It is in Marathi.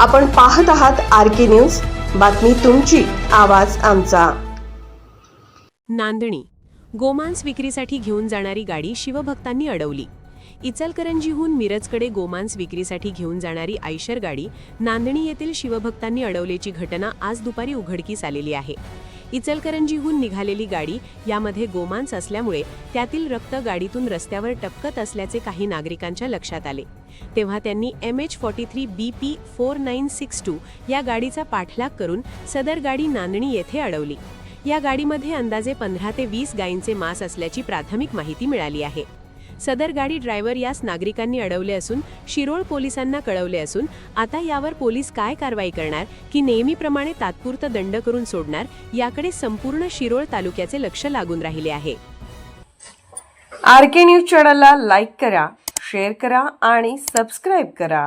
आपण पाहत आहात आर के न्यूज. बातमी तुमची आवाज आमचा. नांदणी. गोमांस विक्रीसाठी घेऊन जाणारी गाडी शिवभक्तांनी अडवली. इचलकरंजीहून मिरजकडे गोमांस विक्रीसाठी घेऊन जाणारी आयशर गाडी नांदणी येथील शिवभक्तांनी अडवल्याची घटना आज दुपारी उघडकीस आलेली आहे. इचलकरंजीहून निघालेली गाडी यामध्ये गोमांस असल्यामुळे त्यातील रक्त गाडीतून रस्त्यावर टपकत असल्याचे काही नागरिकांच्या लक्षात आले. तेव्हा त्यांनी M H forty three B P four nine six two या गाडीचा पाठलाग करून सदर गाडी नांदणी येथे अडवली. या गाडीमध्ये अंदाजे पंधरा ते वीस गायींचे मांस असल्याची प्राथमिक माहिती मिळाली आहे. सदर गाडी ड्रायव्हर यास नागरिकांनी अडवले असून शिरोळ पोलिसांना कळवले असून आता यावर पोलीस काय कारवाई करणार की नेहमीप्रमाणे तात्पुरतं दंड करून सोडणार याकडे संपूर्ण शिरोळ तालुक्याचे लक्ष लागून राहिले आहे. आर के न्यूज चॅनलला लाईक करा शेअर करा आणि सबस्क्राईब करा.